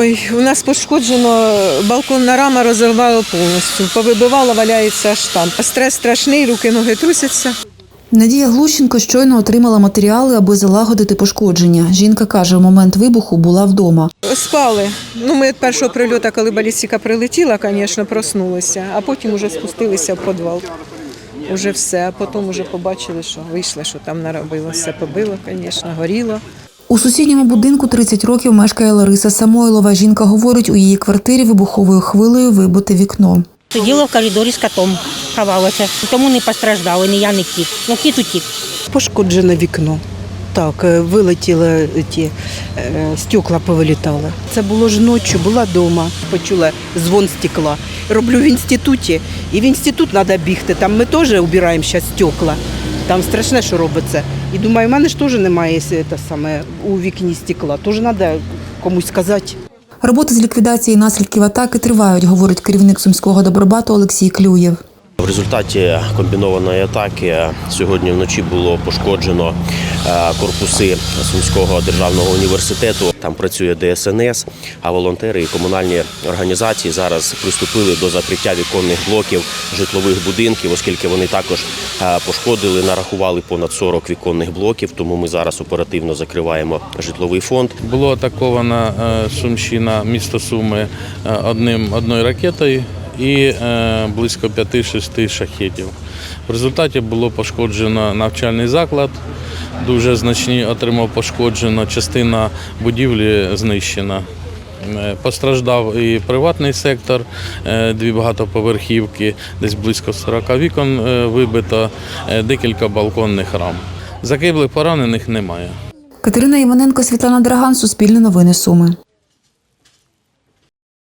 Ой, у нас пошкоджено балконна рама розірвала повністю. Повибивала, валяється аж там. Стрес страшний, руки, ноги трусяться. Надія Глущенко щойно отримала матеріали, аби залагодити пошкодження. Жінка каже, в момент вибуху була вдома. Спали. Ну, ми від першого прильоту, коли балістика прилетіла, звісно, проснулися, а потім вже спустилися в підвал. Уже все, а потім вже побачили, що вийшло, що там наробило. Все побило, звісно, горіло. У сусідньому будинку 30 років мешкає Лариса Самойлова. Жінка говорить, у її квартирі вибуховою хвилею вибите вікно. Сиділа в коридорі з котом, ховалася. Тому не постраждали, ні я, ні кіт. Ну, кіт утік. Пошкоджене вікно. Так, е, вилетіли ті е, стекла повилітали. Це було ж ночі, була вдома, почула звон стекла. Роблю в інституті, і в інститут треба бігти. Там ми теж убираємо зараз стекла. Там страшне, що робиться. І думаю, в мене ж теж немає е, саме у вікні стекла. Теж треба комусь сказати. Роботи з ліквідації наслідків атаки тривають, говорить керівник сумського добробату Олексій Клюєв. В результаті комбінованої атаки сьогодні вночі було пошкоджено е, корпуси Сумського державного університету. Там працює ДСНС, а волонтери і комунальні організації зараз приступили до закриття віконних блоків житлових будинків, оскільки вони також е, пошкодили, нарахували понад 40 віконних блоків. Тому ми зараз оперативно закриваємо житловий фонд. Було атаковано е, Сумщина, місто Суми одним, одною ракетою і е, близько 5-6 шахетів. В результаті було пошкоджено навчальний заклад, дуже значні отримав пошкоджено, частина будівлі знищена. Е, Постраждав і приватний сектор, е, дві багатоповерхівки, десь близько 40 вікон вибито, декілька балконних рам. Загиблих поранених немає. Катерина Іваненко, Світлана Драган, Суспільне новини Суми.